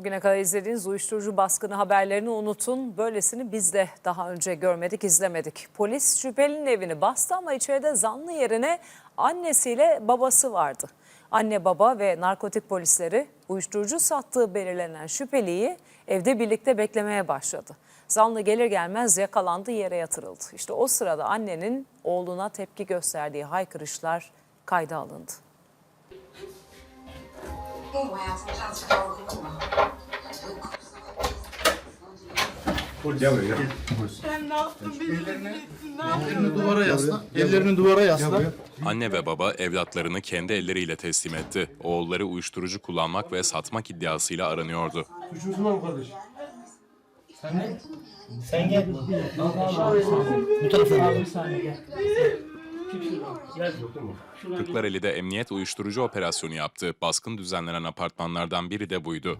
Bugüne kadar izlediğiniz uyuşturucu baskını haberlerini unutun. Böylesini biz de daha önce görmedik, izlemedik. Polis şüphelinin evini bastı ama içeride zanlı yerine annesiyle babası vardı. Anne baba ve narkotik polisleri uyuşturucu sattığı belirlenen şüpheliyi evde birlikte beklemeye başladı. Zanlı gelir gelmez yakalandı yere yatırıldı. İşte o sırada annenin oğluna tepki gösterdiği haykırışlar kayda alındı. Benim hayatım birazcık Ellerini duvara yasla. Anne ve baba evlatlarını kendi elleriyle teslim etti. Oğulları uyuşturucu kullanmak ve satmak iddiasıyla aranıyordu. Suçumuz var mı kardeş? Sen sen gel. Bu tarafa. Abi bir saniye gel. Kırklareli'de emniyet uyuşturucu operasyonu yaptı. Baskın düzenlenen apartmanlardan biri de buydu.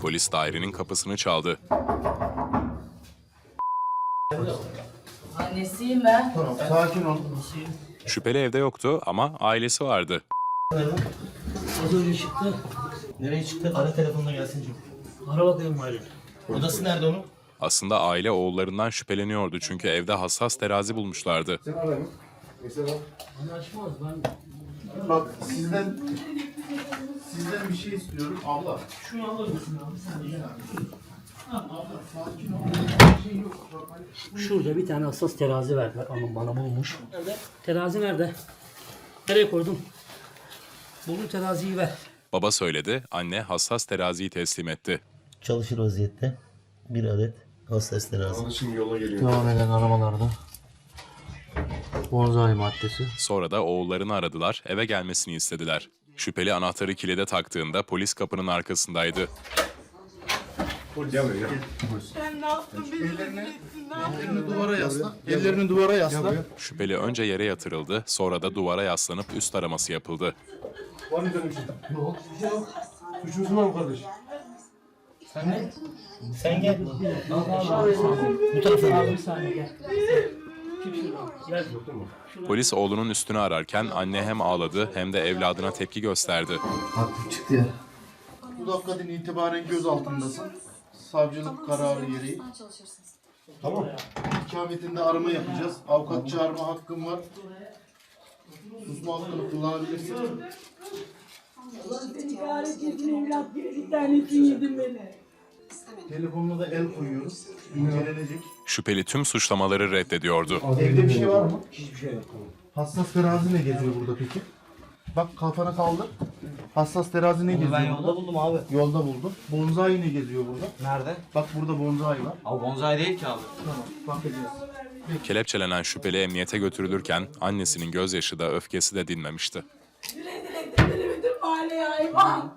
Polis dairenin kapısını çaldı. Annesiyim ben. Tamam, sakin ol. Şüpheli evde yoktu ama ailesi vardı. Az önce çıktı. Nereye çıktı? Ara telefonuna gelsin. Ara bakayım Aylin. Odası nerede onun? Aslında aile oğullarından şüpheleniyordu çünkü evde hassas terazi bulmuşlardı. Sen arayın. Mesela bak sizden sizden bir şey istiyorum abla. Şunu alır mısın abi sen de gel. Şurada bir tane hassas terazi verdiler. Ama bana bulmuş. Nerede? Terazi nerede? Nereye koydun? Buldum teraziyi ver. Baba söyledi, anne hassas teraziyi teslim etti. çalışır vaziyette bir adet hassas terazi. Şimdi yola geliyor. Devam eden aramalarda bonzai maddesi. Sonra da oğullarını aradılar, eve gelmesini istediler. Şüpheli anahtarı kilide taktığında polis kapının arkasındaydı. Ellerini, ellerini duvara yasla. Ellerini duvara yasla. Şüpheli önce yere yatırıldı, sonra da duvara yaslanıp üst araması yapıldı. Var mı canım Yok. Üçüncü var mı kardeş? Sen gel. Bu tarafa gel. Bir saniye gel. Polis oğlunun üstünü ararken anne hem ağladı hem de evladına tepki gösterdi. Aktif çıktı ya. Bu dakikadan itibaren gözaltındasın. Savcılık kararı gereği. Tamam. İkametinde arama yapacağız. Avukat çağırma hakkın var. Susma hakkını kullanabilirsin. Telefonuna da el koyuyoruz. İncelenecek. Şüpheli tüm suçlamaları reddediyordu. Evde bir şey var mı? Hiçbir şey yok. Hassas terazi ne geziyor burada peki? Bak kafana kaldır. Hassas terazi ne geziyor Ben burada? yolda buldum abi. Yolda buldum. Bonzai ne geziyor burada? Nerede? Bak burada bonzai var. Abi bonsai değil ki abi. Tamam bakacağız. Kelepçelenen şüpheli emniyete götürülürken annesinin gözyaşı da öfkesi de dinmemişti. Mahalleye hayvan.